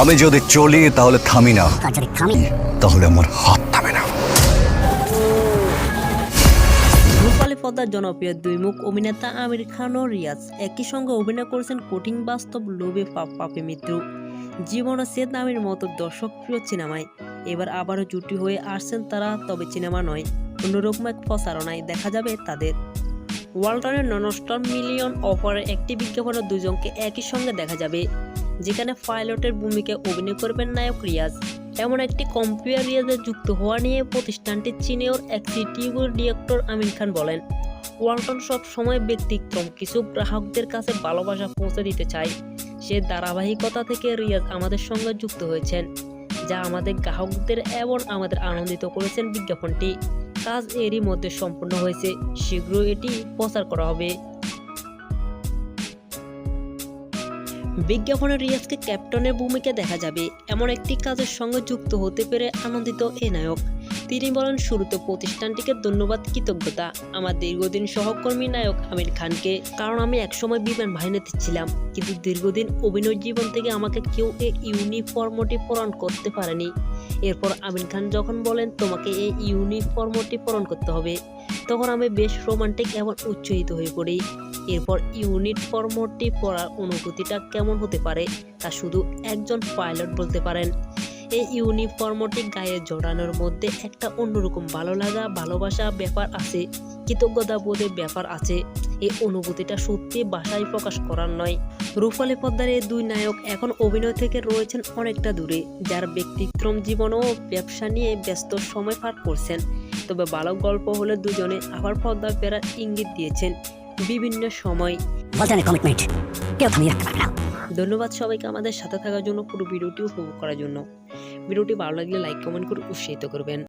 আমি যদি চলি তাহলে থামি না। আর যদি থামি তাহলে আমার হাত থামে না। রূপালী পদ্মার জনপ্রিয় দুই মুখ অভিনেতা আমির খান ও রিয়াজ একই সঙ্গে অভিনয় করেছেন কঠিন বাস্তব লোভে পাপ পাপে মৃত্যু। জীবন ও সেদ আমির মতো দর্শকপ্রিয় সিনেমায়। এবার আবারও জুটি হয়ে আসছেন তারা তবে সিনেমা নয় অন্যরকম এক প্রচারণায় দেখা যাবে তাদের। ওয়ালটনের ননস্টর মিলিয়ন অফারের একটি বিজ্ঞাপনে দুজনকে একই সঙ্গে দেখা যাবে। যেখানে পাইলটের ভূমিকায় অভিনয় করবেন নায়ক রিয়াজ। এমন একটি কম্পিউটার রিয়াজে যুক্ত হওয়া নিয়ে প্রতিষ্ঠানটির চিনিয়র এক্সিকিউটিভ ডিরেক্টর আমিন খান বলেন, ওয়ালটন সব সময় ব্যতিক্রম, কিছু গ্রাহকদের কাছে ভালোবাসা পৌঁছে দিতে চায়। সে ধারাবাহিকতা থেকে রিয়াজ আমাদের সঙ্গে যুক্ত হয়েছেন, যা আমাদের গ্রাহকদের এবং আমাদের আনন্দিত করেছেন বিজ্ঞাপনটি। কাজ এরই মধ্যে সম্পূর্ণ হয়েছে, শীঘ্রই এটি প্রচার করা হবে। বিজ্ঞাপনে রিয়াজকে ক্যাপ্টনের ভূমিকা দেখা যাবে। এমন একটি কাজের সঙ্গে যুক্ত হতে পেরে আনন্দিত এ নায়ক। তিনি বলেন, শুরুতে প্রতিষ্ঠানটিকে ধন্যবাদ, কৃতজ্ঞতা, আমার দীর্ঘদিন সহকর্মী নায়ক আমির খানকে। কারণ আমি একসময় বিমান বাহিনীতে ছিলাম, কিন্তু দীর্ঘদিন অভিনয় জীবন থেকে আমাকে কেউ এই ইউনিফর্মটি পূরণ করতে পারেনি। এরপর আমির খান যখন বলেন, তোমাকে এই ইউনিফর্মটি পূরণ করতে হবে, তখন আমি বেশ রোমান্টিক এবং উচ্ছ্বসিত হয়ে পড়ি। এরপর ইউনিট ফর্মটি পড়ার অনুভূতিটা কেমন হতে পারে তা শুধু একজন পাইলট বলতে পারেন। এই ইউনিফর্মটি গায়ে জড়ানোর মধ্যে একটা অন্যরকম ভালো লাগা, ভালোবাসা ব্যাপার আছে, কৃতজ্ঞতা বোধের ব্যাপার আছে। এই অনুভূতিটা সত্যি ভাষায় প্রকাশ করার নয়। রূপালী পদ্মার এই দুই নায়ক এখন অভিনয় থেকে রয়েছেন অনেকটা দূরে, যার ব্যক্তিক্রম জীবন ও ব্যবসা নিয়ে ব্যস্ত সময় পার করছেন। তবে ভালো গল্প হলে দুজনে আবার পদ্মা ফেরার ইঙ্গিত দিয়েছেন। বিভিন্ন সময়। ওয়ালটনের কমিটমেন্ট কেউ থামিয়ে রাখতে পারবে না। ধন্যবাদ সবাইকে আমাদের সাথে থাকার জন্য পুরো ভিডিওটি উপভোগ করার জন্য। ভিডিওটি ভালো লাগলে লাইক কমেন্ট করে উৎসাহিত করবেন।